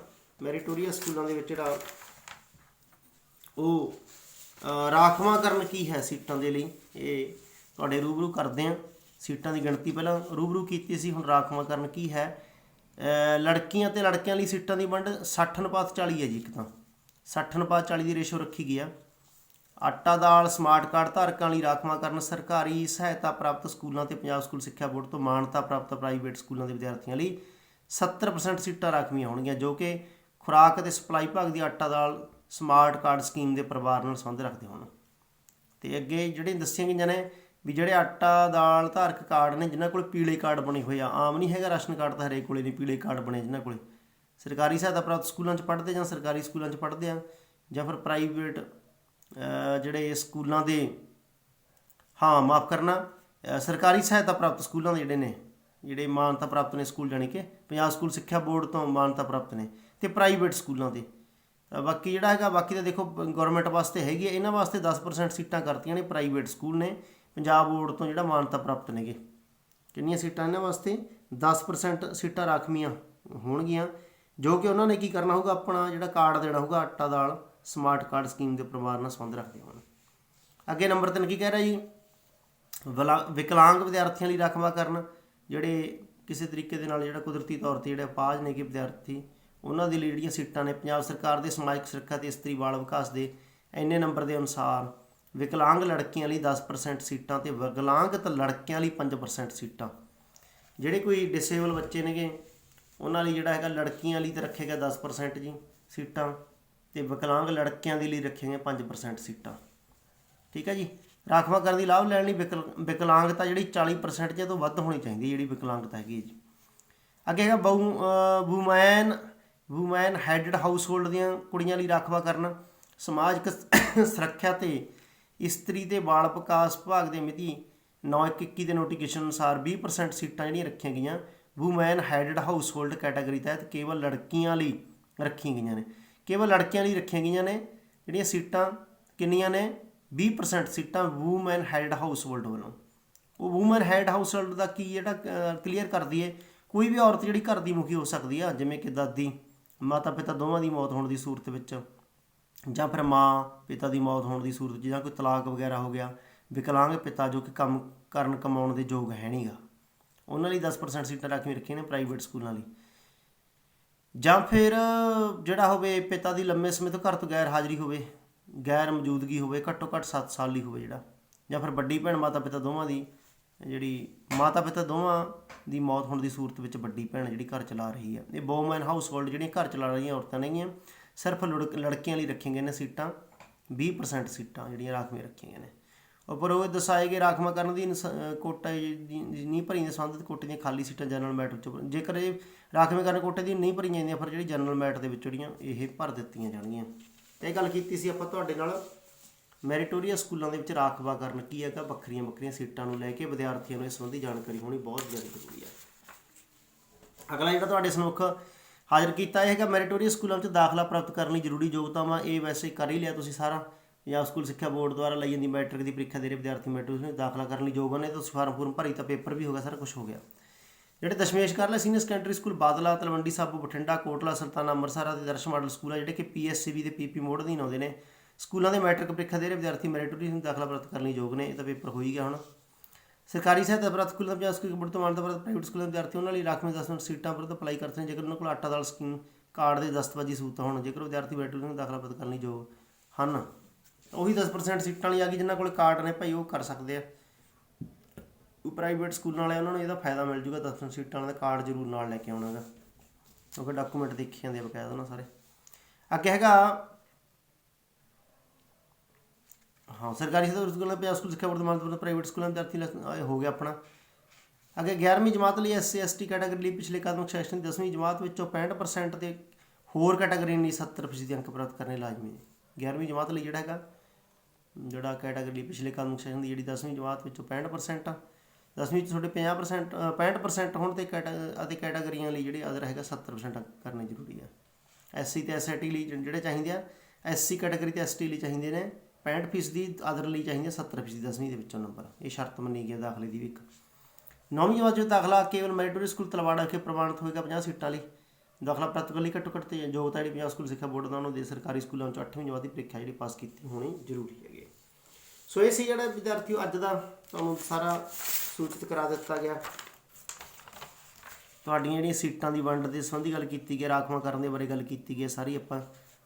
ਮੈਰੀਟੋਰੀਅਸ ਸਕੂਲਾਂ ਦੇ ਵਿੱਚ ਜਿਹੜਾ ਉਹ ਅ, ਰਾਖਵਾਂਕਰਨ ਕੀ ਹੈ ਸੀਟਾਂ ਦੇ ਲਈ? ਇਹ ਤੁਹਾਡੇ ਰੂਬਰੂ ਕਰਦੇ ਹਾਂ। ਸੀਟਾਂ ਦੀ ਗਿਣਤੀ ਪਹਿਲਾਂ ਰੂਬਰੂ ਕੀਤੀ ਸੀ ਹੁਣ ਰਾਖਵਾਂਕਰਨ ਕੀ ਹੈ? ਲੜਕੀਆਂ ਤੇ ਲੜਕਿਆਂ ਲਈ ਸੀਟਾਂ ਦੀ ਵੰਡ 60 ਅਨੁਪਾਤ 40 ਹੈ ਜੀ ਇੱਕ ਤਾਂ। 60 ਅਨੁਪਾਤ 40 ਦੀ ਰੇਸ਼ੋ ਰੱਖੀ ਗਈ ਆ। ਆਟਾ ਦਾਲ, ਸਮਾਰਟ ਕਾਰਡ ਧਾਰਕਾਂ ਲਈ ਰਾਖਵਾਂ ਕਰਨ ਸਰਕਾਰੀ ਸਹਾਇਤਾ ਪ੍ਰਾਪਤ ਸਕੂਲਾਂ ਤੇ ਪੰਜਾਬ ਸਕੂਲ ਸਿੱਖਿਆ ਬੋਰਡ ਤੋਂ ਮਾਨਤਾ ਪ੍ਰਾਪਤ ਪ੍ਰਾਈਵੇਟ ਸਕੂਲਾਂ ਦੇ ਵਿਦਿਆਰਥੀਆਂ ਲਈ 70% ਸੀਟਾਂ ਰਾਖਵੀਆਂ ਹੋਣਗੀਆਂ, ਜੋ ਕਿ ਖੁਰਾਕ ਅਤੇ ਸਪਲਾਈ ਭਾਗ ਦੀ ਆਟਾ ਦਾਲ, ਸਮਾਰਟ ਕਾਰਡ ਸਕੀਮ ਦੇ ਪਰਿਵਾਰ ਨਾਲ ਸੰਬੰਧ ਰੱਖਦੇ ਹੋਣ। ਤੇ ਅੱਗੇ ਜਿਹੜੇ ਦੱਸੀਆਂ ਗਈਆਂ ਨੇ ਵੀ ਜਿਹੜੇ ਆਟਾ ਦਾਲ ਧਾਰਕ ਕਾਰਡ ਨੇ, ਜਿਨ੍ਹਾਂ ਕੋਲ ਪੀਲੇ ਕਾਰਡ ਬਣੇ ਹੋਏ ਆ, ਆਮ ਨਹੀਂ ਹੈਗਾ, ਰਾਸ਼ਨ ਕਾਰਡ ਤਾਂ ਹਰੇਕ ਕੋਲੇ ਨਹੀਂ ਪੀਲੇ ਕਾਰਡ ਬਣੇ ਜਿਨ੍ਹਾਂ ਕੋਲੇ। ਸਰਕਾਰੀ ਸਹਾਇਤਾ ਪ੍ਰਾਪਤ ਸਕੂਲਾਂ 'ਚ ਪੜ੍ਹਦੇ ਜਾਂ ਸਰਕਾਰੀ ਸਕੂਲਾਂ 'ਚ ਪੜ੍ਹਦੇ ਆ ਜਾਂ ਫਿਰ ਪ੍ਰਾਈਵੇਟ ਜਿਹੜੇ ਸਕੂਲਾਂ ਦੇ, ਹਾਂ, ਮਾਫ ਕਰਨਾ ਸਰਕਾਰੀ ਸਹਾਇਤਾ ਪ੍ਰਾਪਤ ਸਕੂਲਾਂ ਦੇ ਜਿਹੜੇ ਨੇ, ਜਿਹੜੇ ਮਾਨਤਾ ਪ੍ਰਾਪਤ ਨੇ ਸਕੂਲ ਜਾਣੀ ਕਿ ਪੰਜਾਬ ਸਕੂਲ ਸਿੱਖਿਆ ਬੋਰਡ ਤੋਂ ਮਾਨਤਾ ਪ੍ਰਾਪਤ ਨੇ ਤੇ ਪ੍ਰਾਈਵੇਟ ਸਕੂਲਾਂ ਦੇ। ਬਾਕੀ ਜਿਹੜਾ ਹੈਗਾ, ਬਾਕੀ ਤਾਂ ਦੇਖੋ, ਗਵਰਨਮੈਂਟ ਵਾਸਤੇ ਹੈਗੀ ਹੈ, ਇਹਨਾਂ ਵਾਸਤੇ 10% ਸੀਟਾਂ ਕਰਤੀਆਂ ਨੇ ਪ੍ਰਾਈਵੇਟ ਸਕੂਲ ਨੇ, ਪੰਜਾਬ ਬੋਰਡ ਤੋਂ ਜਿਹੜਾ ਮਾਨਤਾ ਪ੍ਰਾਪਤ ਨੇਗੇ। ਕਿੰਨੀਆਂ ਸੀਟਾਂ ਇਹਨਾਂ ਵਾਸਤੇ? 10% ਸੀਟਾਂ ਰਾਖਵੀਆਂ ਹੋਣਗੀਆਂ, ਜੋ ਕਿ ਉਹਨਾਂ ਨੇ ਕੀ ਕਰਨਾ ਹੋਊਗਾ, ਆਪਣਾ ਜਿਹੜਾ ਕਾਰਡ ਦੇਣਾ ਹੋਊਗਾ, ਆਟਾ ਦਾਲ। ਸਮਾਰਟ ਕਾਰਡ ਸਕੀਮ ਦੇ ਪਰਿਵਾਰ ਨਾਲ ਸੰਬੰਧ ਰੱਖਦੇ ਹੋਣ। ਅੱਗੇ ਨੰਬਰ 3 ਕੀ ਕਹਿ ਰਿਹਾ ਜੀ? ਵਿਲਾ- ਵਿਕਲਾਂਗ ਵਿਦਿਆਰਥੀਆਂ ਲਈ ਰਾਖਵਾ ਕਰਨ, ਜਿਹੜੇ ਕਿਸੇ ਤਰੀਕੇ ਦੇ ਨਾਲ ਜਿਹੜਾ ਕੁਦਰਤੀ ਤੌਰ ਤੇ ਜਿਹੜੇ ਪਾਜ ਨੇ ਕਿ ਵਿਦਿਆਰਥੀ, ਉਹਨਾਂ ਦੇ ਲਈ ਜਿਹੜੀਆਂ ਸੀਟਾਂ ਨੇ, ਪੰਜਾਬ ਸਰਕਾਰ ਦੇ ਸਮਾਜਿਕ ਸੁਰੱਖਿਆ ਤੇ ਇਸਤਰੀ ਬਾਲ ਵਿਕਾਸ ਦੇ ਇੰਨੇ ਨੰਬਰ ਦੇ ਅਨੁਸਾਰ ਵਿਕਲਾਂਗ ਲੜਕੀਆਂ ਲਈ 10% ਸੀਟਾਂ ਤੇ ਵਿਕਲਾਂਗਤ ਲੜਕਿਆਂ ਲਈ 5% ਸੀਟਾਂ। ਜਿਹੜੇ ਕੋਈ ਡਿਸੇਬਲ ਬੱਚੇ ਨੇਗੇ, ਉਹਨਾਂ ਲਈ ਜਿਹੜਾ ਹੈਗਾ ਲੜਕੀਆਂ ਲਈ ਤੇ ਰੱਖੇਗਾ 10% ਜੀ ਸੀਟਾਂ। ਤੇ ਵਿਕਲਾਂਗ ਲੜਕਿਆਂ ਦੇ ਲਈ ਰੱਖੀਆਂ ਗਈਆਂ 5% ਸੀਟਾਂ। ਠੀਕ ਹੈ ਜੀ? ਰਾਖਵਾਂ ਕਰਨ ਦੀ ਲਾਭ ਲੈਣ ਲਈ ਵਿਕਲ- ਵਿਕਲਾਂਗਤਾ ਜਿਹੜੀ 40% ਜੇ ਤੋਂ ਵੱਧ ਹੋਣੀ ਚਾਹੀਦੀ ਜਿਹੜੀ ਵਿਕਲਾਂਗਤਾ ਹੈਗੀ ਹੈ ਜੀ। ਅੱਗੇ ਹੈਗਾ ਬਹੂ ਵੂਮੈਨ ਵੂਮੈਨ ਹੈਡਡ ਹਾਊਸਹੋਲਡ ਦੀਆਂ ਕੁੜੀਆਂ ਲਈ ਰਾਖਵਾ ਕਰਨਾ। ਸਮਾਜਿਕ ਸੁਰੱਖਿਆ ਤੇ ਇਸਤਰੀ ਤੇ ਬਾਲ ਵਿਕਾਸ ਵਿਭਾਗ ਦੇ ਮਿਤੀ 9/21 ਦੇ ਨੋਟੀਫਿਕੇਸ਼ਨ ਅਨੁਸਾਰ 20% ਸੀਟਾਂ ਜਿਹੜੀਆਂ ਰੱਖੀਆਂ ਗਈਆਂ ਵੂਮੈਨ ਹੈਡਡ ਹਾਊਸਹੋਲਡ ਕੈਟਾਗਰੀ ਤਹਿਤ ਕੇਵਲ ਲੜਕੀਆਂ ਲਈ ਰੱਖੀਆਂ ਗਈਆਂ ਨੇ। ਕੇਵਲ ਲੜਕੀਆਂ ਲਈ ਰੱਖੀਆਂ ਗਈਆਂ ਨੇ, ਜਿਹੜੀਆਂ ਸੀਟਾਂ ਕਿੰਨੀਆਂ ਨੇ? 20% ਸੀਟਾਂ ਵੂਮੈਨ ਹੈਡਡ ਹਾਊਸਹੋਲਡ ਵੱਲੋਂ। ਉਹ ਵੂਮਨ ਹੈਡ ਹਾਊਸਹੋਲਡ ਦਾ ਕੀ ਜਿਹੜਾ ਕਲੀਅਰ ਕਰਦੀ ਹੈ ਕੋਈ ਵੀ ਔਰਤ ਜਿਹੜੀ ਘਰ ਦੀ ਮੁਖੀ ਹੋ ਸਕਦੀ ਆ, ਜਿਵੇਂ ਕਿ ਦਾਦੀ ਮਾਤਾ ਪਿਤਾ ਦੋਵਾਂ ਦੀ ਮੌਤ ਹੋਣ ਦੀ ਸੂਰਤ ਵਿੱਚ, ਜਾਂ ਫਿਰ ਮਾਂ ਪਿਤਾ ਦੀ ਮੌਤ ਹੋਣ ਦੀ ਸੂਰਤ 'ਚ ਜਾਂ ਕੋਈ ਤਲਾਕ ਵਗੈਰਾ ਹੋ ਗਿਆ, ਵਿਕਲਾਂਗ ਪਿਤਾ ਜੋ ਕਿ ਕੰਮ ਕਰਨ ਕਮਾਉਣ ਦੇ ਯੋਗ ਹੈ ਨਹੀਂਗਾ ਉਹਨਾਂ ਲਈ 10% ਸੀਟਾਂ ਰਾਖਵੀਂ ਰੱਖੀਆਂ ਨੇ ਪ੍ਰਾਈਵੇਟ ਸਕੂਲਾਂ ਲਈ। ਜਾਂ ਫਿਰ ਜਿਹੜਾ ਹੋਵੇ ਪਿਤਾ ਦੀ ਲੰਮੇ ਸਮੇਂ ਤੋਂ ਘਰ ਤੋਂ ਗੈਰ ਹਾਜ਼ਰੀ ਹੋਵੇ, ਗੈਰ ਮੌਜੂਦਗੀ ਹੋਵੇ, ਘੱਟੋ ਘੱਟ 7 ਸਾਲ ਲਈ ਹੋਵੇ ਜਿਹੜਾ, ਜਾਂ ਫਿਰ ਵੱਡੀ ਭੈਣ ਮਾਤਾ ਪਿਤਾ ਦੋਵਾਂ ਦੀ, ਜਿਹੜੀ ਮਾਤਾ ਪਿਤਾ ਦੋਵਾਂ ਦੀ ਮੌਤ ਹੋਣ ਦੀ ਸੂਰਤ ਵਿੱਚ ਵੱਡੀ ਭੈਣ ਜਿਹੜੀ ਘਰ ਚਲਾ ਰਹੀ ਹੈ ਇਹ ਬੋਮੈਨ ਹਾਊਸਹੋਲਡ ਜਿਹੜੀਆਂ ਘਰ ਚਲਾ ਰਹੀਆਂ ਔਰਤਾਂ ਨੇਗੀਆਂ ਸਿਰਫ ਲੜਕ- ਲੜਕੀਆਂ ਲਈ ਰੱਖੀਆਂ ਗਈਆਂ ਨੇ ਸੀਟਾਂ 20% ਸੀਟਾਂ ਜਿਹੜੀਆਂ ਰਾਖਵੀਆਂ ਰੱਖੀਆਂ ਗਈਆਂ ਨੇ। ਉੱਪਰ ਉਹ ਦਰਸਾਏ ਗਏ ਰਾਖਵਾਂਕਰਨ ਦੀ ਇਨਸ- ਕੋਟਾ ਦੀ ਨਹੀਂ ਭਰੀ ਦੇ ਸੰਬੰਧਿਤ ਕੋਟੇ ਦੀਆਂ ਖਾਲੀ ਸੀਟਾਂ ਜਨਰਲ ਮੈਟ ਵਿੱਚ ਜੇਕਰ ਇਹ ਰਾਖਵਾਂਕਰਨ ਕੋਟੇ ਦੀ ਨਹੀਂ ਭਰੀਆਂ ਜਾਂਦੀਆਂ, ਫਿਰ ਜਿਹੜੀ ਜਨਰਲ ਮੈਟ ਦੇ ਵਿੱਚ ਜਿਹੜੀਆਂ ਇਹ ਭਰ ਦਿੱਤੀਆਂ ਜਾਣਗੀਆਂ। ਇਹ ਗੱਲ ਕੀਤੀ ਸੀ ਆਪਾਂ ਤੁਹਾਡੇ ਨਾਲ ਮੈਰੀਟੋਰੀਅਸ ਸਕੂਲਾਂ ਦੇ ਵਿੱਚ ਰਾਖਵਾਂਕਰਨ ਕੀ ਹੈਗਾ, ਵੱਖਰੀਆਂ ਵੱਖਰੀਆਂ ਸੀਟਾਂ ਨੂੰ ਲੈ ਕੇ ਵਿਦਿਆਰਥੀਆਂ ਨੂੰ ਇਸ ਸੰਬੰਧੀ ਜਾਣਕਾਰੀ ਹੋਣੀ ਬਹੁਤ ਜ਼ਿਆਦਾ ਜ਼ਰੂਰੀ ਹੈ। ਅਗਲਾ ਜਿਹੜਾ ਤੁਹਾਡੇ ਸਮੁੱਖ ਹਾਜ਼ਰ ਕੀਤਾ, ਇਹ ਹੈਗਾ ਮੈਰੀਟੋਰੀਅਸ ਸਕੂਲਾਂ ਵਿੱਚ ਦਾਖਲਾ ਪ੍ਰਾਪਤ ਕਰਨ ਲਈ ਜ਼ਰੂਰੀ ਯੋਗਤਾਵਾਂ, ਇਹ ਵੈਸੇ ਕਰ ਹੀ ਲਿਆ ਤੁਸੀਂ ਸਾਰਾ। ਪੰਜਾਬ ਸਕੂਲ ਸਿੱਖਿਆ ਬੋਰਡ ਦੁਆਰਾ ਲਈ ਜਾਂਦੀ ਮੈਟ੍ਰਿਕ ਦੀ ਪ੍ਰੀਖਿਆ ਦੇ ਰਹੇ ਵਿਦਿਆਰਥੀ ਮੈਟ੍ਰਿਕ ਨੂੰ ਦਾਖਲਾ ਕਰਨ ਲਈ ਯੋਗ ਨੇ ਤਾਂ ਫਾਰਮ ਫੂਰਮ ਭਰੀ ਤਾਂ ਪੇਪਰ ਵੀ ਹੋ ਗਿਆ, ਸਾਰਾ ਕੁਝ ਹੋ ਗਿਆ। ਜਿਹੜੇ ਦਸ਼ਮੇਸ਼ ਕਰ ਲੈ senior secondary school Badal, Talwandi Sabo, Bathinda, Kotla Sultana Amritsar ਅਤੇ ਦਰਸ਼ ਮਾਡਲ ਸਕੂਲ ਆ, ਜਿਹੜੇ ਕਿ ਪੀਐਸਸੀਬੀ ਤੇ ਪੀਪੀ ਮੋਡ ਅਧੀਨ ਆਉਂਦੇ ਨੇ। ਸਕੂਲਾਂ ਦੇ ਮੈਟ੍ਰਿਕ ਪ੍ਰੀਖਿਆ ਦੇ ਰਹੇ ਵਿਦਿਆਰਥੀ ਮੈਰਿਟੋਰੀਅਸ ਨੂੰ ਦਾਖਲਾ ਪ੍ਰਾਪਤ ਕਰਨ ਲਈ ਯੋਗ ਨੇ, ਇਹ ਤਾਂ ਪੇਪਰ ਹੋ ਹੀ ਗਿਆ ਹੁਣ। ਸਰਕਾਰੀ ਸਹਾਇਤਾ ਪ੍ਰਾਪਤ ਸਕੂਲਾਂ ਪੰਜਾਬ ਸਕੂਲ ਬੋਰਡ ਤੋਂ ਮਾਨਤਾ ਪ੍ਰਾਪਤ ਪ੍ਰਾਈਵੇਟ ਸਕੂਲਾਂ ਦੇ ਵਿਦਿਆਰਥੀ, ਉਹਨਾਂ ਲਈ ਰਾਖਵੇਂ 10 ਸੀਟਾਂ ਪਰ ਅਪਲਾਈ ਕਰਦੇ ਨੇ, ਜੇਕਰ ਉਹਨਾਂ ਕੋਲ ਆਟਾ ਦਾਲ, ਸਕੀਮ, ਕਾਰਡ ਦੇ ਦਸਤਵੇਜੀ ਸੂਤ ਹੋਣ, ਜੇਕਰ ਵਿਦਿਆਰਥੀ ਮੈਟ੍ਰਿਕ ਨੂੰ ਦਾਖਲਾ ਪ੍ਰਾਪਤ ਕਰਨ ਲਈ ਯੋਗ ਹਨ। ਉਹੀ 10% ਸੀਟਾਂ ਲਈ ਆ ਗਈ ਜਿਨ੍ਹਾਂ ਕੋਲ ਕਾਰਡ ਨੇ ਭਾਈ, ਉਹ ਕਰ ਸਕਦੇ ਆ। ਪ੍ਰਾਈਵੇਟ ਸਕੂਲਾਂ ਵਾਲੇ ਉਹਨਾਂ ਨੂੰ ਇਹਦਾ ਫਾਇਦਾ ਮਿਲ ਜੂਗਾ 10% ਸੀਟਾਂ ਵਾਲਾ ਕਾਰਡ ਜ਼ਰੂਰ ਨਾਲ ਲੈ ਕੇ ਆਉਣਾਗਾ। ਕਿਉਂਕਿ ਡਾਕੂਮੈਂਟ ਦੇਖੇ ਜਾਂਦੇ ਆ ਬਕਾਇਦਾ ਉਹਨਾਂ ਸਾਰੇ। ਅੱਗੇ ਹੈਗਾ? ਹਾਂ, ਸਰਕਾਰੀ ਸਿੱਧਾ ਸਕੂਲਾਂ, ਪੰਜਾਬ ਸਕੂਲ ਸਿੱਖਿਆ ਬੋਰਡ ਦੇ ਪ੍ਰਾਈਵੇਟ ਸਕੂਲਾਂ ਵਿਦਿਆਰਥੀ ਹੋ ਗਿਆ ਆਪਣਾ। ਅੱਗੇ 11ਵੀਂ ਜਮਾਤ ਲਈ ਐਸਸੀ ਐਸਟੀ ਕੈਟਾਗਰੀ ਲਈ ਪਿਛਲੇ ਕਦਮ ਸੈਸ਼ਨ ਦੀ 10ਵੀਂ ਜਮਾਤ ਵਿੱਚੋਂ 65% ਤੇ ਹੋਰ ਕੈਟਾਗਰੀ ਲਈ 70% ਅੰਕ ਪ੍ਰਾਪਤ ਕਰਨੇ ਲਾਜ਼ਮੀ ਨੇ। 11ਵੀਂ ਜਮਾਤ ਲਈ ਜਿਹੜਾ ਹੈਗਾ ਜਿਹੜਾ ਕੈਟਾਗਰੀ ਪਿਛਲੇ ਕਦਮ ਸੈਸ਼ਨ ਦੀ ਜਿਹੜੀ 10ਵੀਂ ਜਮਾਤ ਵਿੱਚੋਂ 65% ਆ ਦਸਵੀਂ 'ਚ ਤੁਹਾਡੇ 50% ਅ, 65% ਹੋਣ ਤੇ ਕੈਟਾ ਅਤੇ ਕੈਟਾਗਰੀਆਂ ਲਈ ਜਿਹੜੇ ਅਦਰ ਹੈਗਾ 70% ਕਰਨੇ ਜ਼ਰੂਰੀ ਆ। ਐਸਸੀ ਤੇ ਐਸਟੀ ਲਈ ਜਿਹੜੇ ਚਾਹੀਦੇ ਆ ਐਸਸੀ ਕੈਟਾਗਰੀ ਤੇ ਐਸਟੀ ਲਈ ਚਾਹੀਦੇ ਨੇ 65% ਫੀਸਦੀ ਅਦਰ ਲਈ ਚਾਹੀਦੇ 70% ਫੀਸਦੀ ਦਸਵੀਂ ਦੇ ਵਿੱਚੋਂ ਨੰਬਰ ਇਹ ਸ਼ਰਤ ਮੰਨੀ ਗਈ ਦਾਖਲੇ ਦੀ ਵੀ ਇੱਕ। ਨੌਵੀਂ ਜਮਾਤ ਵਿੱਚ ਦਾਖਲਾ ਕੇਵਲ ਮੈਰੀਟੋਰੀ ਸਕੂਲ ਤਲਵਾੜਾ ਕੇ ਪ੍ਰਵਾਨਿਤ ਹੋਏਗਾ 50 ਸੀਟਾਂ ਲਈ। ਦਾਖਲਾ ਪ੍ਰਾਪਤ ਲਈ ਘੱਟੋ ਘੱਟ ਤੇ ਯੋਗਤਾ ਜਿਹੜੀ ਪੰਜਾਬ ਸਕੂਲ ਸਿੱਖਿਆ ਬੋਰਡ ਦਾ ਉਹਨਾਂ ਦੇ ਸਰਕਾਰੀ ਸਕੂਲਾਂ ਵਿੱਚ 8ਵੀਂ ਜਮਾਤ ਦੀ ਪ੍ਰੀਖਿਆ ਜਿਹੜੀ ਪਾਸ ਕੀਤੀ ਹੋਣੀ ਜ਼ਰੂਰੀ ਹੈਗੀ ਹੈ। ਸੋ ਇਹ ਸੀ ਜਿਹੜਾ ਵਿਦਿਆਰਥੀਓ ਅੱਜ ਦਾ ਤੁਹਾਨੂੰ ਸਾਰਾ ਸੂਚਿਤ ਕਰਾ ਦਿੱਤਾ ਗਿਆ। ਤੁਹਾਡੀਆਂ ਜਿਹੜੀਆਂ ਸੀਟਾਂ ਦੀ ਵੰਡ ਦੇ ਸੰਬੰਧੀ ਗੱਲ ਕੀਤੀ ਗਈ ਰਾਖਵਾਂ ਕਰਨ ਦੇ ਬਾਰੇ ਗੱਲ ਕੀਤੀ ਗਈ ਹੈ, ਸਾਰੀ ਆਪਾਂ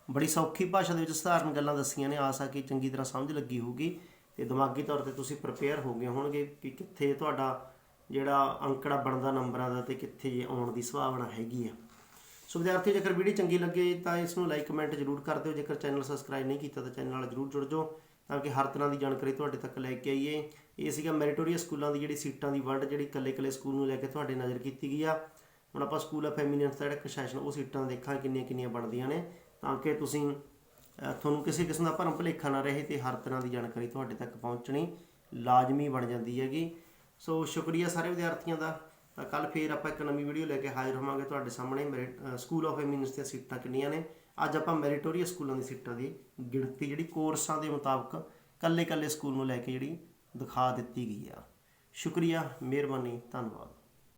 ਬੜੀ ਸੌਖੀ ਭਾਸ਼ਾ ਦੇ ਵਿੱਚ ਸਧਾਰਨ ਗੱਲਾਂ ਦੱਸੀਆਂ ਨੇ। ਆਸ ਆ ਕਿ ਚੰਗੀ ਤਰ੍ਹਾਂ ਸਮਝ ਲੱਗੀ ਹੋਊਗੀ ਤੇ ਦਿਮਾਗੀ ਤੌਰ ਤੇ ਤੁਸੀਂ ਪ੍ਰਪੇਅਰ ਹੋ ਗਏ ਹੋਣਗੇ ਕਿ ਕਿੱਥੇ ਤੁਹਾਡਾ ਜਿਹੜਾ ਅੰਕੜਾ ਬਣਦਾ ਨੰਬਰਾਂ ਦਾ ਤੇ ਕਿੱਥੇ ਆਉਣ ਦੀ ਸੰਭਾਵਨਾ ਹੈਗੀ ਆ। ਸੋ ਵਿਦਿਆਰਥੀ ਜੇਕਰ ਵੀਡੀਓ ਚੰਗੀ ਲੱਗੇ ਤਾਂ ਇਸ ਨੂੰ ਲਾਈਕ ਕਮੈਂਟ ਜ਼ਰੂਰ ਕਰ ਦਿਓ। ਜੇਕਰ ਚੈਨਲ ਸਬਸਕ੍ਰਾਈਬ ਨਹੀਂ ਕੀਤਾ ਤਾਂ ਚੈਨਲ ਨਾਲ ਜ਼ਰੂਰ ਜੁੜ ਜਾਓ। ਤਾਂ ਕਿ ਹਰ ਤਰ੍ਹਾਂ ਦੀ ਜਾਣਕਾਰੀ ਤੁਹਾਡੇ ਤੱਕ ਲੈ ਕੇ ਆਈਏ। ਇਹ ਸੀਗਾ ਮੈਰੀਟੋਰੀਅਸ ਸਕੂਲਾਂ ਦੀ ਜਿਹੜੀ ਸੀਟਾਂ ਦੀ ਵੰਡ ਜਿਹੜੀ ਇਕੱਲੇ-ਇਕੱਲੇ ਸਕੂਲ ਨੂੰ ਲੈ ਕੇ ਤੁਹਾਡੇ ਨਜ਼ਰ ਕੀਤੀ ਗਈ ਆ। ਹੁਣ ਆਪਾਂ ਸਕੂਲ ਆਫ ਐਮੀਨੈਂਸ ਦਾ ਜਿਹੜਾ ਇੱਕ ਉਹ ਸੀਟਾਂ ਦੇਖਾਂ ਕਿੰਨੀਆਂ ਕਿੰਨੀਆਂ ਬਣਦੀਆਂ ਨੇ। ਤਾਂ ਕਿ ਤੁਸੀਂ ਤੁਹਾਨੂੰ ਕਿਸੇ ਕਿਸਮ ਦਾ ਭਰਮ ਭੁਲੇਖਾ ਨਾ ਰਹੇ ਤੇ ਹਰ ਤਰ੍ਹਾਂ ਦੀ ਜਾਣਕਾਰੀ ਤੁਹਾਡੇ ਤੱਕ ਪਹੁੰਚਣੀ ਲਾਜ਼ਮੀ ਬਣ ਜਾਂਦੀ ਹੈਗੀ। ਸੋ ਸ਼ੁਕਰੀਆ ਸਾਰੇ ਵਿਦਿਆਰਥੀਆਂ ਦਾ। ਤਾਂ ਕੱਲ ਫੇਰ ਆਪਾਂ ਇੱਕ ਨਵੀਂ ਵੀਡੀਓ ਲੈ ਕੇ ਹਾਜ਼ਰ ਹੋਵਾਂਗੇ ਤੁਹਾਡੇ ਸਾਹਮਣੇ। ਮੇਰੇ ਸਕੂਲ ਆਫ ਐਮੀਨੈਂਸ ਦੀਆਂ ਸੀਟਾਂ ਕਿੰਨੀਆਂ ਨੇ। ਅੱਜ ਆਪਾਂ ਮੈਰੀਟੋਰੀਅਸ ਸਕੂਲਾਂ ਦੀ ਸੀਟਾਂ ਦੀ ਗਿਣਤੀ, ਜਿਹੜੀ ਕੋਰਸਾਂ ਦੇ ਮੁਤਾਬਕ ਕੱਲੇ-ਕੱਲੇ ਸਕੂਲ ਨੂੰ ਲੈ ਕੇ ਜਿਹੜੀ ਦਿਖਾ ਦਿੱਤੀ ਗਈ ਆ। ਸ਼ੁਕਰੀਆ, ਮਿਹਰਬਾਨੀ, ਧੰਨਵਾਦ।